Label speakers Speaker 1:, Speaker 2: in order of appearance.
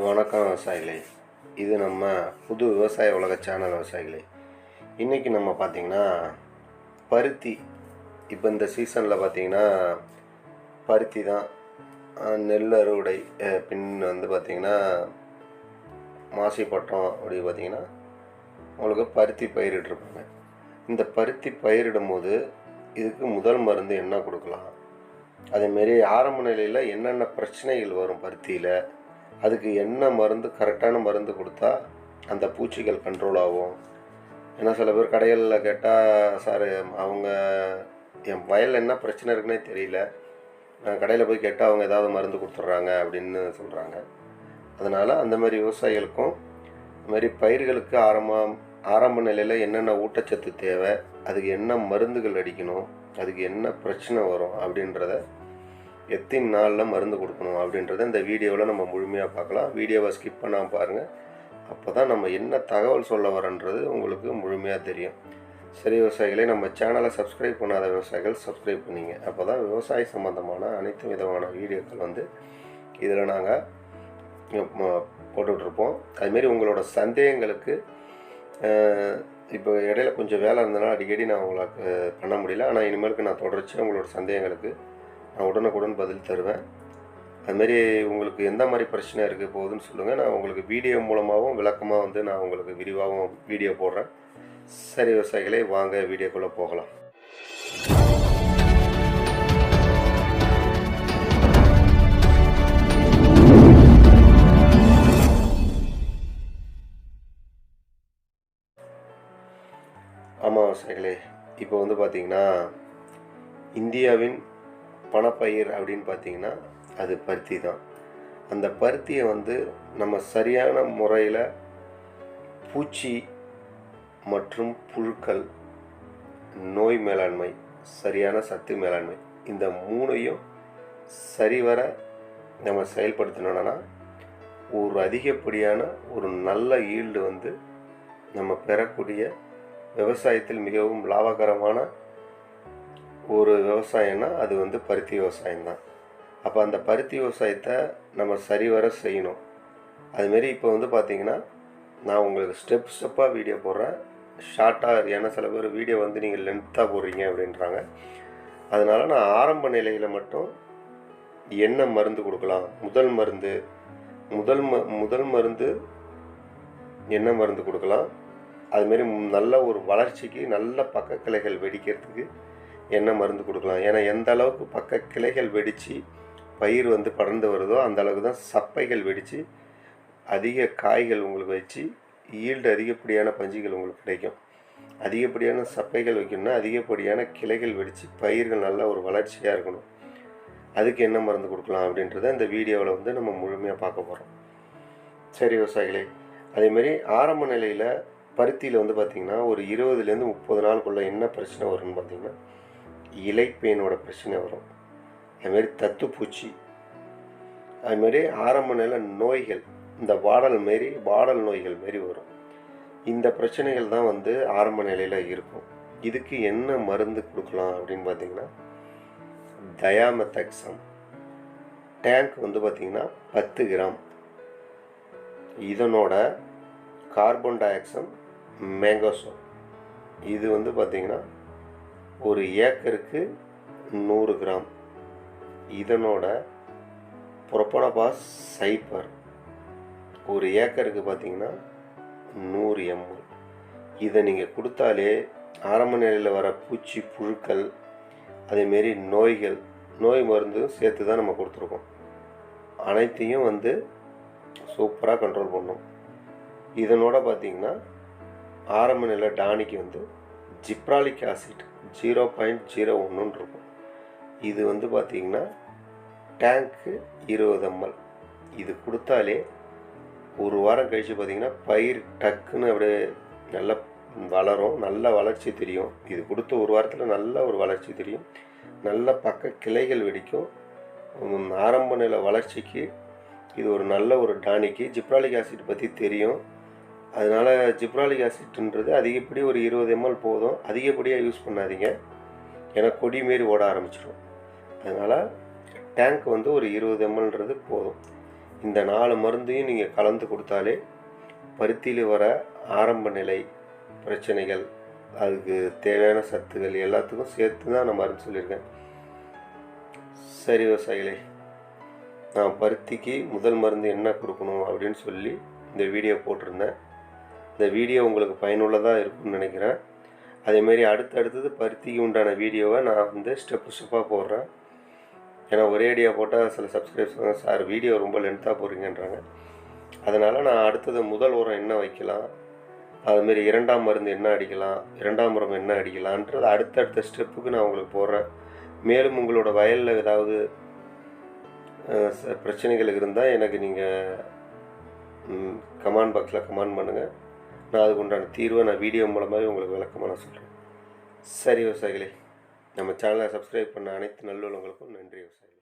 Speaker 1: வணக்கம் விவசாயிகளே. இது நம்ம புது விவசாய உலக சேனல் விவசாயிகளே. இன்றைக்கி நம்ம பார்த்திங்கன்னா பருத்தி. இப்போ இந்த சீசனில் பார்த்திங்கன்னா பருத்தி தான் நெல் அறுவடை பின் வந்து பார்த்திங்கன்னா மாசி பட்டம் அப்படி பார்த்திங்கன்னா உங்களுக்கு பருத்தி பயிரிட்டிருப்பாங்க இந்த பருத்தி பயிரிடும்போது இதுக்கு முதல் மருந்து என்ன கொடுக்கலாம்? அதேமாரி ஆரம்ப நிலையில் என்னென்ன பிரச்சனைகள் வரும் பருத்தியில்? அதுக்கு என்ன மருந்து கரெக்டான மருந்து கொடுத்தா அந்த பூச்சிகள் கண்ட்ரோல் ஆகும்? ஏன்னா சில பேர் கடைகளில் கேட்டால் சார் அவங்க என் வயலில் என்ன பிரச்சனை இருக்குன்னே தெரியல. நான் கடையில் போய் கேட்டால் அவங்க ஏதாவது மருந்து கொடுத்துட்றாங்க அப்படின்னு சொல்கிறாங்க அதனால் அந்த மாதிரி விவசாயிகளுக்கும் இந்த மாதிரி பயிர்களுக்கு ஆரம்பம் ஆரம்ப நிலையில் என்னென்ன ஊட்டச்சத்து தேவை அதுக்கு என்ன மருந்துகள் அடிக்கணும் அதுக்கு என்ன பிரச்சனை வரும் அப்படின்றத எத்தனை நாளில் மருந்து கொடுக்கணும் அப்படின்றத இந்த வீடியோவில் நம்ம முழுமையாக பார்க்கலாம். வீடியோவை ஸ்கிப் பண்ணாமல் பாருங்கள் அப்போ தான் நம்ம என்ன தகவல் சொல்ல வரன்றது உங்களுக்கு முழுமையாக தெரியும். சரி விவசாயிகளே நம்ம சேனலை சப்ஸ்கிரைப் பண்ணாத விவசாயிகள் சப்ஸ்கிரைப் பண்ணிங்க. அப்போ தான் விவசாய சம்மந்தமான அனைத்து விதமான வீடியோக்கள் வந்து இதில் நாங்கள் போட்டுட்ருப்போம். அதுமாரி உங்களோட சந்தேகங்களுக்கு இப்போ இடையில கொஞ்சம் வேலை இருந்தனால அடிக்கடி நான் உங்களுக்கு பண்ண முடியல. ஆனால் இனிமேலுக்கு நான் தொடர்ச்சியாக உங்களோட சந்தேகங்களுக்கு நான் உடனுக்குடன் பதில் தருவேன். அதுமாரி உங்களுக்கு எந்த மாதிரி பிரச்சனை இருக்குது போகுதுன்னு சொல்லுங்கள் நான் உங்களுக்கு வீடியோ மூலமாகவும் விளக்கமாக வந்து நான் உங்களுக்கு விரிவாகவும் வீடியோ போடுறேன். சரி விவசாயிகளே வாங்க வீடியோக்குள்ளே போகலாம். ஆமாம் விவசாயிகளே. இப்போ வந்து பார்த்திங்கன்னா இந்தியாவின் பணப்பயிர் அப்படின்னு பார்த்தீங்கன்னா அது பருத்தி தான். அந்த பருத்தியை வந்து நம்ம சரியான முறையில் பூச்சி மற்றும் புழுக்கள் நோய் மேலாண்மை சரியான சத்து மேலாண்மை இந்த மூணையும் சரிவர நம்ம செயல்படுத்தணும்னா ஒரு அதிகப்படியான ஒரு நல்ல ஈல்டு வந்து நம்ம பெறக்கூடிய விவசாயத்தில் மிகவும் லாபகரமான ஒரு விவசாயம்னா அது வந்து பருத்தி விவசாயம்தான். அப்போ அந்த பருத்தி விவசாயத்தை நம்ம சரிவர செய்யணும். அதுமாரி இப்போ வந்து பார்த்திங்கன்னா நான் உங்களுக்கு ஸ்டெப் ஸ்டெப்பாக வீடியோ போடுறேன். ஷார்ட்டாக ஏன்னா சில பேர் வீடியோ வந்து நீங்கள் லென்த்தாக போடுறீங்க அப்படின்றாங்க. அதனால் நான் ஆரம்ப நிலையில் மட்டும் என்ன மருந்து கொடுக்கலாம்? முதல் மருந்து முதல் ம முதல் மருந்து என்ன மருந்து கொடுக்கலாம்? அதுமாரி நல்ல ஒரு வளர்ச்சிக்கு நல்ல பக்க கிளைகள் வெடிக்கிறதுக்கு என்ன மருந்து கொடுக்கலாம்? ஏன்னா எந்த அளவுக்கு பக்க கிளைகள் வெடித்து பயிர் வந்து படர்ந்து வருதோ அந்த அளவுக்கு தான் சப்பைகள் வெடித்து அதிக காய்கள் உங்களுக்கு வச்சு ஈல்டு அதிகப்படியான பஞ்சுகள் உங்களுக்கு கிடைக்கும். அதிகப்படியான சப்பைகள் வைக்கணும்னா அதிகப்படியான கிளைகள் வெடித்து பயிர்கள் நல்ல ஒரு வளர்ச்சியாக இருக்கணும். அதுக்கு என்ன மருந்து கொடுக்கலாம் அப்படின்றத இந்த வீடியோவில் வந்து நம்ம முழுமையாக பார்க்க போகிறோம் சரி விவசாயிகளே. அதேமாரி ஆரம்ப நிலையில் பருத்தியில் வந்து பார்த்திங்கன்னா ஒரு இருபதுலேருந்து முப்பது நாளுக்குள்ளே என்ன பிரச்சனை வரும்னு பார்த்திங்கன்னா இலைப்பேனோட பிரச்சனை வரும். அதுமாரி தத்துப்பூச்சி. அதுமாரி ஆரம்ப நிலை நோய்கள் இந்த வாடல் மாரி வாடல் நோய்கள் மாரி வரும். இந்த பிரச்சனைகள் தான் வந்து ஆரம்ப நிலையில் இருக்கும். இதுக்கு என்ன மருந்து கொடுக்கலாம் அப்படின்னு பார்த்தீங்கன்னா தயாமத்தக்சம் டேங்க் வந்து பார்த்திங்கன்னா பத்து கிராம். இதனோட கார்பன் டை ஆக்சம் மேங்கோசோ இது வந்து பார்த்திங்கன்னா ஒரு ஏக்கருக்கு நூறு கிராம். இதனோட புரோப்பனபாஸ் சைப்பர். ஒரு ஏக்கருக்கு பார்த்தீங்கன்னா நூறு எம்எல் இதை நீங்கள் கொடுத்தாலே ஆரம்ப நிலையில் வர பூச்சி புழுக்கள் அதேமாரி நோய்கள் நோய் மருந்தும் சேர்த்து தான் நம்ம கொடுத்துருக்கோம். அனைத்தையும் வந்து சூப்பராக கண்ட்ரோல் பண்ணும். இதனோட பார்த்தீங்கன்னா ஆரம்ப நிலை டானிக்கு வந்து gibberellic acid zero point zero ஒன்றுன்னு இருக்கும். இது வந்து பார்த்திங்கன்னா டேங்க்கு இருபது எம்எல். இது கொடுத்தாலே ஒரு வாரம் கழித்து பார்த்திங்கன்னா பயிர் டக்குன்னு அப்படியே நல்லா வளரும் நல்ல வளர்ச்சி தெரியும். இது கொடுத்த ஒரு வாரத்தில் நல்ல ஒரு வளர்ச்சி தெரியும். நல்ல பக்க கிளைகள் வெடிக்கும். ஆரம்ப நிலை வளர்ச்சிக்கு இது ஒரு நல்ல ஒரு டானிக்கு. ஜிப்ராலிக் ஆசிட் பற்றி தெரியும். அதனால் ஜிப்ராலிக் ஆசிட்ன்றது அதிகப்படி ஒரு இருபது எம்எல் போதும். அதிகப்படியாக யூஸ் பண்ணாதீங்க. ஏன்னா கொடி மாரி ஓட ஆரம்பிச்சிடும் அதனால் டேங்க் வந்து ஒரு இருபது எம்எல்ன்றது போதும். இந்த நாலு மருந்தையும் நீங்கள் கலந்து கொடுத்தாலே பருத்தியில் வர ஆரம்ப நிலை பிரச்சனைகள் அதுக்கு தேவையான சத்துக்கள் எல்லாத்துக்கும் சேர்த்து தான் நான் மருந்து சொல்லியிருக்கேன். சரி விவசாயிகளே நான் பருத்திக்கு முதல் மருந்து என்ன கொடுக்கணும் அப்படின்னு சொல்லி இந்த வீடியோ போட்டிருந்தேன். இந்த வீடியோ உங்களுக்கு பயனுள்ளதாக இருக்கும்னு நினைக்கிறேன். அதேமாரி அடுத்தடுத்தது பருத்திக்கு உண்டான வீடியோவை நான் வந்து ஸ்டெப்பு ஸ்டெப்பாக போடுறேன். ஏன்னா ஒரே ஐடியா போட்டால் சில சப்ஸ்கிரைப்ஸ் சார் வீடியோ ரொம்ப லென்த்தாக போகிறீங்கன்றாங்க அதனால் நான் அடுத்தது முதல் உரம் என்ன வைக்கலாம்? அதுமாரி இரண்டாம் மருந்து என்ன அடிக்கலாம்? இரண்டாம் உரம் என்ன அடிக்கலான்றது அடுத்தடுத்த ஸ்டெப்புக்கு நான் உங்களுக்கு போடுறேன். மேலும் உங்களோட வயலில் ஏதாவது ச- பிரச்சனைகள் இருந்தால் எனக்கு நீங்கள் கமெண்ட் பாக்ஸில் கமெண்ட் பண்ணுங்கள் நான் அதுக்கு உண்டான தீர்வை நான் வீடியோ மூலமாகவே உங்களுக்கு விளக்கமாக நான் சொல்கிறேன் சரி விவசாயிகளே நம்ம சேனலை சப்ஸ்கிரைப் பண்ண அனைத்து நல்லுள்ளவங்களுக்கும் நன்றி விவசாயிகளே.